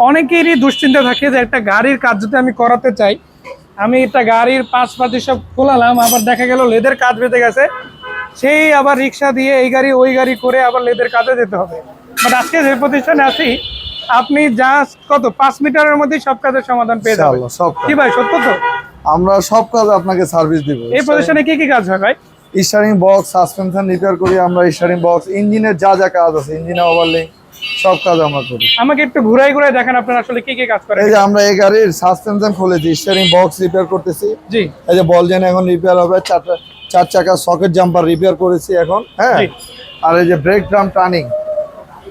অনেকেরই দুশ্চিন্তা থাকে যে একটা গাড়ির কাজ যদি আমি করাতে চাই আমি একটা গাড়ির পাঁচ পাতি সব খোলালাম আবার দেখা গেল লেদের কাজ বেঁধে গেছে সেই আবার রিক্সা দিয়ে এই গাড়ি ওই গাড়ি করে আবার লেদের কাজে যেতে হবে। বাট আজকে যে প্রতিষ্ঠানে আছি আপনি জাস্ট কত পাঁচ মিটারের মধ্যেই সব কাজের সমাধান পেয়ে যাবেন। কি ভাই সত্য তো? আমরা সব কাজ আপনাকে সার্ভিস দিব। এই প্রতিষ্ঠানে কি কি কাজ হয় ভাই? স্টারিং বক্স সাসপেনশন রিপেয়ার করি আমরা স্টারিং বক্স ইঞ্জিনের যা যা কাজ আছে ইঞ্জিনের ওভারলিং সব কাজ আমরা করি। আমাকে একটু ঘুরাই ঘুরাই দেখেন আপনারা আসলে কি কি কাজ করেন। এই যে আমরা এই গাড়ির সাসপেনশন খুলেছি স্টারিং বক্স রিপেয়ার করতেছি। জি। এই যে বল জেন এখন রিপেয়ার হবে চারটা চার চাকা সকেট জাম্পার রিপেয়ার করেছি এখন হ্যাঁ? আর এই যে ব্রেক ড্রাম টার্নিং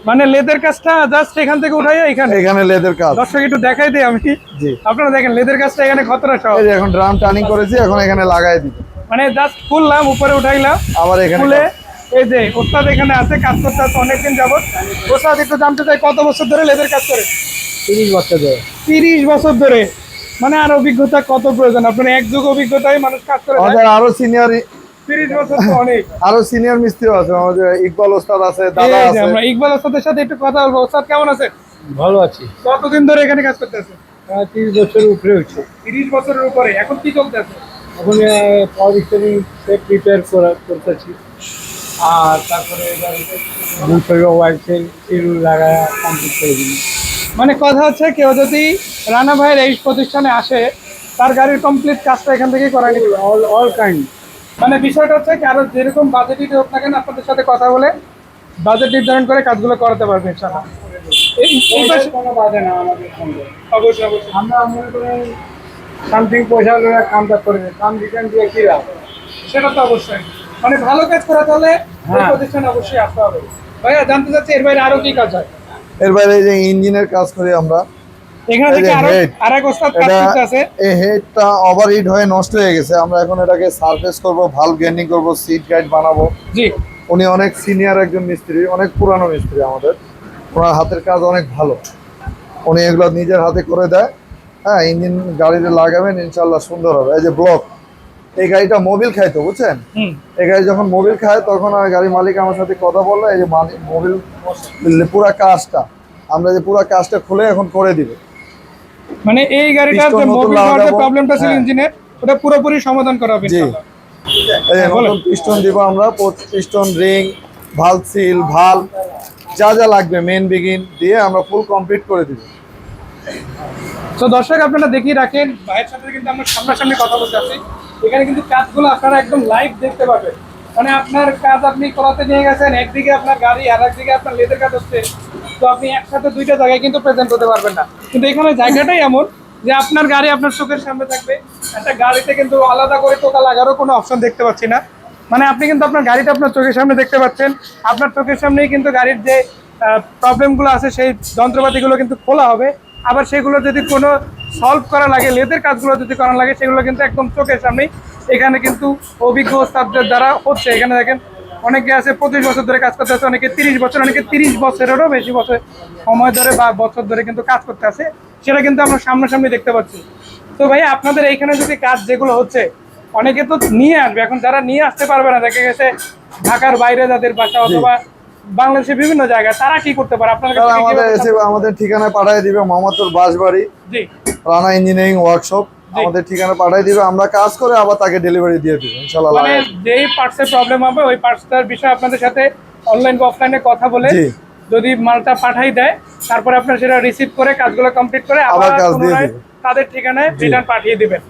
মানে লেদের কাজটা জাস্ট এখান থেকে উঠাই এখানে? এখানে লেদের কাজ। দর্শক একটু দেখাই দিই আমি। জি। আপনারা দেখেন লেদের কাজটা এখানে কতটা সহজ। এই যে এখন ড্রাম টার্নিং করেছি এখন এখানে লাগাই দিবে। মানে জাস্ট খুললাম উপরে উঠাইলাম। আবার এখানে খুলে এই যে ওস্তাদ এখানে আছে কাজ করতে আছে অনেকদিন যাবত ওস্তাদ একটু জানতে চাই কত বছর ধরে লেদের কাজ করে? তিরিশ বছর ধরে। তিরিশ বছর ধরে। মানে আর অভিজ্ঞতা কত প্রয়োজন? আপনার এক যুগ অভিজ্ঞতায় মানুষ কাজ করে আমাদের আরও সিনিয়র তিরিশ বছর তো অনেক। আরও সিনিয়র মিস্ত্রি আছে আমাদের ইকবাল ওস্তাদ আছে দাদা আছে। আমরা ইকবাল ওস্তাদের সাথে একটু কথা বলব। ওস্তাদ কেমন আছে ভালো আছি। কতদিন ধরে এখানে কাজ করতে আছে তিরিশ বছর উপরে হচ্ছে তিরিশ বছরের উপরে। এখন কি চলতে আছে? এখন পাওয়ার স্টেরিং সেট রিপেয়ার করা করতেছি আর তারপরে এবার দুশো ওয়াইফের সিরুল লাগায় কমপ্লিট করে দিই মানে কথা হচ্ছে কেউ যদি রানা ভাইয়ের এই প্রতিষ্ঠানে আসে তার গাড়ির কমপ্লিট কাজটা এখান থেকেই করা পারে। অল অল কাইন্ড মানে বিষয়টা হচ্ছে কারও যেরকম বাজেটই হোক না কেন আপনাদের সাথে কথা বলে বাজেট নির্ধারণ করে কাজগুলো করাতে পারবে ইনশাআল্লাহ এই পাশে কোনো বাধে না আমাদের সঙ্গে। অবশ্যই অবশ্যই। আমরা মনে করেন সামথিং পয়সা কামটা করে কাম রিটার্ন দিয়ে কী লাভ? সেটা তো অবশ্যই। মানে ভালো কাজ করাতে হলে এই হ্যাঁ। অবশ্যই আসতে হবে। ভাইয়া জানতে চাচ্ছি এর বাইরে আরও কি কাজ হয়? এর বাইরে যে ইঞ্জিনের কাজ করি আমরা। এখানে থেকে আরও আরেক ওস্তাদ কাজ করতে আছে। এই হেডটা ওভার হিট হয়ে নষ্ট হয়ে গেছে। আমরা এখন এটাকে সারফেস করব ভালভ গ্যান্ডিং করব সিট গাইড বানাবো। জি। উনি অনেক সিনিয়র একজন মিস্ত্রি অনেক পুরানো মিস্ত্রি আমাদের। ওনার হাতের কাজ অনেক ভালো। উনি এগুলো নিজের হাতে করে দেয়। হ্যাঁ ইঞ্জিন গাড়িতে লাগাবেন ইনশাল্লাহ সুন্দর হবে। এই যে ব্লক এই গাড়িটা মোবিল খাইতো বুঝছেন? এই গাড়ি যখন মোবিল খায় তখন আর গাড়ি মালিক আমার সাথে কথা বলল এই যে মোবিল পুরো কাজটা আমরা যে পুরা কাজটা খুলে এখন করে দিবে। মানে এই গাড়িটার যে মোবিল হওয়ার যে প্রবলেমটা ছিল হ্যাঁ। ইঞ্জিনের ওটা পুরোপুরি সমাধান করা হবে হ্যাঁ। নতুন পিস্টন দিব আমরা পিস্টন রিং ভালো সিল ভালো যা যা লাগবে মেন বিগিন দিয়ে আমরা ফুল কমপ্লিট করে দিব। তো দর্শক, আপনারা দেখিয়ে রাখেন, ভাইয়ের সাথে কিন্তু আমরা সামনাসামনি কথা বলতে আছি এখানে কিন্তু কাজগুলো আপনারা একদম লাইভ দেখতে পাবেন। মানে আপনার কাজ আপনি করাতে নিয়ে গেছেন, একদিকে আপনার গাড়ি আর একদিকে আপনার লেদের কাজ হচ্ছে। তো আপনি একসাথে দুইটা জায়গায় কিন্তু প্রেজেন্ট হতে পারবেন না। কিন্তু এখানে জায়গাটাই এমন যে আপনার গাড়ি আপনার চোখের সামনে থাকবে। একটা গাড়িতে কিন্তু আলাদা করে টোকা লাগারও কোনো অপশন দেখতে পাচ্ছি না। মানে আপনি কিন্তু আপনার গাড়িটা আপনার চোখের সামনে দেখতে পাচ্ছেন। আপনার চোখের সামনেই কিন্তু গাড়ির যে প্রবলেমগুলো আছে, সেই যন্ত্রপাতিগুলো কিন্তু খোলা হবে। আবার সেগুলো যদি কোনো সলভ করা লাগে লেদের কাজগুলো যদি করা লাগে সেগুলো কিন্তু একদম চোখের সামনেই এখানে কিন্তু অভিজ্ঞ স্টাফদের দ্বারা হচ্ছে। এখানে দেখেন অনেকে আছে পঁচিশ বছর ধরে কাজ করতে আছে অনেকে তিরিশ বছর অনেকে তিরিশ বছরেরও বেশি বছর সময় ধরে বা বছর ধরে কিন্তু কাজ করতে আছে। সেটা কিন্তু আমরা সামনাসামনি দেখতে পাচ্ছি। তো ভাই আপনাদের এইখানে যদি কাজ যেগুলো হচ্ছে অনেকে তো নিয়ে আসবে। এখন যারা নিয়ে আসতে পারবে না দেখা গেছে ঢাকার বাইরে যাদের বাসা অথবা বাংলাদেশের বিভিন্ন জায়গায় তারা কি করতে পারে? আপনার আমাদের এসে আমাদের ঠিকানায় পাঠিয়ে দিবে মোহাম্মদপুর বাসবাড়ি জি। Rana engineering workshop. আমাদের ঠিকানা পাঠিয়ে দিবে আমরা কাজ করে আবার তাকে ডেলিভারি দিয়ে দিব ইনশাল্লাহ মানে যেই পার্টসের প্রবলেম হবে ওই পার্টসটার বিষয়ে আপনাদের সাথে অনলাইন বা অফলাইনে কথা বলে জি। যদি মালটা পাঠাই দেয় তারপরে আপনার সেটা রিসিভ করে কাজগুলো কমপ্লিট করে আবার কাজ দিয়ে পুনরায় দিবে। তাদের ঠিকানায় রিটার্ন পাঠিয়ে দিবেন।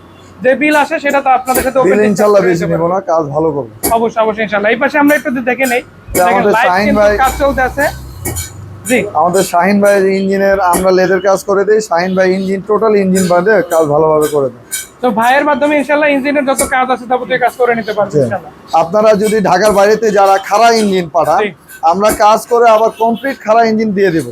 যে বিল আসে সেটা তো আপনাদের সাথে ইনশাল্লাহ করে বেশি নেব না কাজ ভালো করব। অবশ্যই অবশ্যই ইনশাল্লাহ এই পাশে আমরা একটু দেখে নেই আমাদের শাহিন ভাই- কাজ চলতে জি। আমাদের শাহিন ভাই ইঞ্জিনের আমরা লেদের কাজ করে দিই শাহিন ভাই ইঞ্জিন টোটাল ইঞ্জিন বাঁধে কাজ ভালোভাবে করে দেয়। তো ভাইয়ের মাধ্যমে ইনশাল্লাহ ইঞ্জিনের যত কাজ আছে যাবতীয় কাজ করে নিতে পারবেন আপনারা যদি ঢাকার বাইরেতে যারা খাড়া ইঞ্জিন পাঠান আমরা কাজ করে আবার কমপ্লিট খাড়া ইঞ্জিন দিয়ে দিব।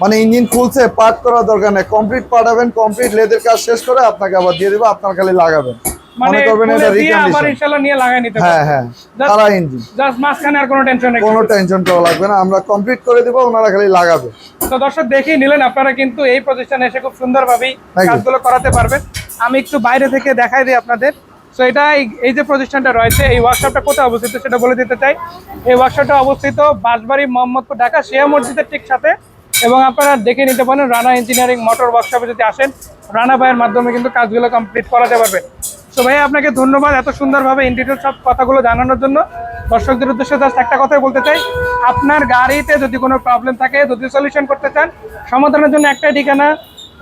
মানে ইঞ্জিন খুলছে পার্ট করার দরকার নেই। কমপ্লিট পাঠাবেন কমপ্লিট লেদের কাজ শেষ করে আপনাকে আবার দিয়ে দেবো আপনার খালি লাগাবেন। মানে করবেন এটা রিকন্ডিশন ইনশাল্লাহ নিয়ে লাগাই নিতে হ্যাঁ হ্যাঁ Just- ইঞ্জিন জাস্ট মাঝখানে আর কোনো টেনশন নেই। কোনো টেনশন করা লাগবে না আমরা কমপ্লিট করে দিব ওনারা খালি লাগাবে। তো দর্শক দেখেই নিলেন আপনারা কিন্তু এই প্রতিষ্ঠানে এসে খুব সুন্দরভাবেই কাজগুলো করাতে পারবেন। আমি একটু বাইরে থেকে দেখাই দিই আপনাদের। তো এটা এই যে প্রতিষ্ঠানটা রয়েছে এই ওয়ার্কশপটা কোথায় অবস্থিত সেটা বলে দিতে চাই। এই ওয়ার্কশপটা অবস্থিত বাঁশবাড়ি মোহাম্মদপুর ঢাকা শেয়া মসজিদের ঠিক সাথে। এবং আপনারা দেখে নিতে পারেন রানা ইঞ্জিনিয়ারিং মোটর ওয়ার্কশপে যদি আসেন রানা ভাইয়ের মাধ্যমে কিন্তু কাজগুলো কমপ্লিট করাতে পারবেন। তো ভাই আপনাকে ধন্যবাদ এত সুন্দরভাবে ইন ডিটেল সব কথাগুলো জানানোর জন্য। দর্শকদের উদ্দেশ্যে জাস্ট একটা কথাই বলতে চাই। আপনার গাড়িতে যদি কোনো প্রবলেম থাকে যদি সলিউশন করতে চান সমাধানের জন্য একটাই ঠিকানা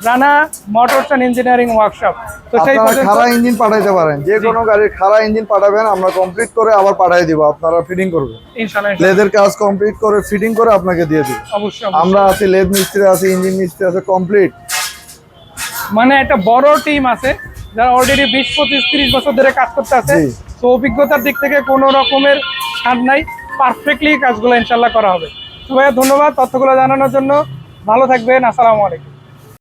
Rana motors and engineering workshop. তো সেই আপনারা পর্যন্ত খারা ইঞ্জিন পাঠাইতে পারেন। যে কোনো গাড়ির খারা ইঞ্জিন পাঠাবেন আমরা কমপ্লিট করে আবার পাঠিয়ে দিব আপনারা ফিটিং করবেন। ইনশাল্লাহ। লেদের কাজ কমপ্লিট করে ফিটিং করে আপনাকে দিয়ে দিব। অবশ্যই। আমরা আছি লেদ মিস্ত্রি আছে ইঞ্জিন মিস্ত্রি আছে কমপ্লিট মানে একটা বড় টিম আছে। যারা অলরেডি বিশ পঁচিশ তিরিশ বছর ধরে কাজ করতে আছে তো অভিজ্ঞতার দিক থেকে কোনো রকমের ছাড় নাই। পারফেক্টলি কাজগুলো ইনশাল্লাহ করা হবে। তো ভাইয়া ধন্যবাদ তথ্যগুলো জানানোর জন্য। ভালো থাকবেন। আসসালামু আলাইকুম।